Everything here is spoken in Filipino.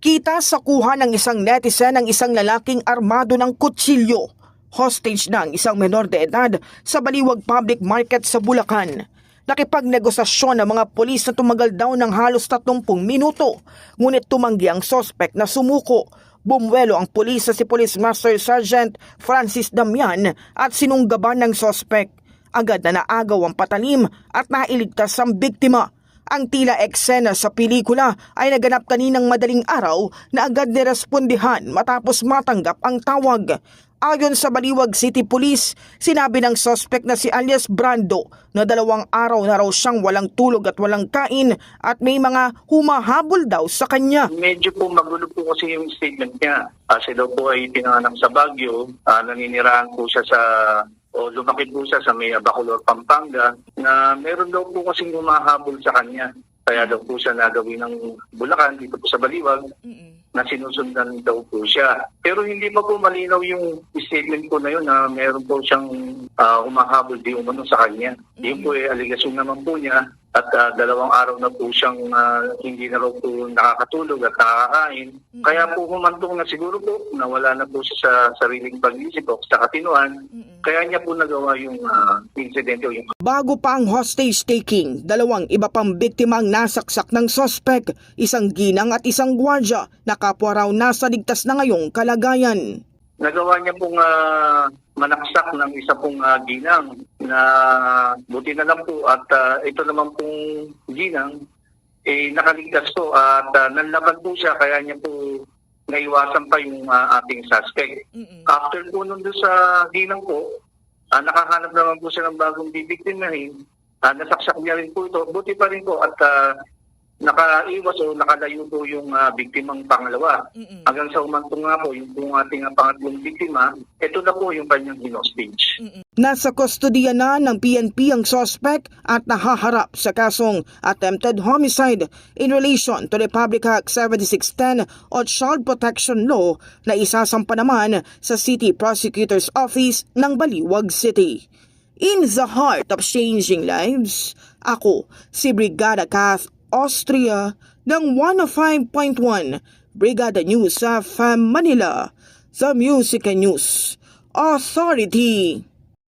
Kita sa kuha ng isang netizen ng isang lalaking armado ng kutsilyo. Hostage na ang isang menor de edad sa Baliwag Public Market sa Bulacan. Nakipagnegosasyon ng mga polis na tumagal daw ng halos 30 minuto. Ngunit tumanggi ang sospek na sumuko. Bumwelo ang pulis sa si Police Master Sergeant Francis Damian at sinunggaban ng sospek. Agad na naagaw ang patalim at nailigtas ang biktima. Ang tila eksena sa pelikula ay naganap kaninang madaling araw na agad nirespondihan matapos matanggap ang tawag. Ayon sa Baliwag City Police, sinabi ng suspect na si alias Brando na dalawang araw na raw siyang walang tulog at walang kain at may mga humahabol daw sa kanya. Medyo po magulo po kasi yung statement niya. Kasi daw po ay pinanganak sa Baguio, ah, naninirahan po siya sa o lumaki po siya sa may Bacolor, Pampanga, na meron daw po kasing humahabol sa kanya. Kaya daw po siya nagawin ng Bulacan dito po sa Baliwag na sinusundan daw po siya. Pero hindi pa po malinaw yung statement ko na yun na meron po siyang ah, humahabol di umano sa kanya. Yun po ay aligasyon naman po niya at ah, dalawang araw na po siyang ah, hindi na raw po nakakatulog at nakakain. Kaya po humantong na siguro po nawala na po siya sa sariling pag-isip o sa katinuan. Kaya niya po nagawa yung ah, insidente o yung Bago pa ang hostage taking, dalawang iba pang biktima ang nasaksak ng sospek, isang ginang at isang gwardya na kapwa raw nasa ligtas na ngayong kalagayan. nagawa niya pong ah, manaksak ng isa pong ah, ginang na buti na lang po at ah, ito naman pong ginang eh nakaligtas po at uh, nanlaban po siya kaya niya po naiwasan pa yung ah, ating suspect. After po nun doon sa ginang po, ah, nakahanap naman po siya ng bagong bibiktimahin. Uh, nasaksak niya rin po ito. Buti pa rin po at ah, nakaiwas o nakalayo po yung ah, biktimang pangalawa. Hanggang sa umantong nga po, yung pong ating ah, pangatlong biktima, ito na po yung kanyang hinostage. Nasa kustodiya na ng PNP ang sospek at nahaharap sa kasong attempted homicide in relation to the Public Act 7610 o Child Protection Law na isasampa naman sa City Prosecutor's Office ng Baliwag City. In the heart of changing lives, ako si Brigada Kath Austria ng 105.1 Brigada News sa Manila, the Music News Authority.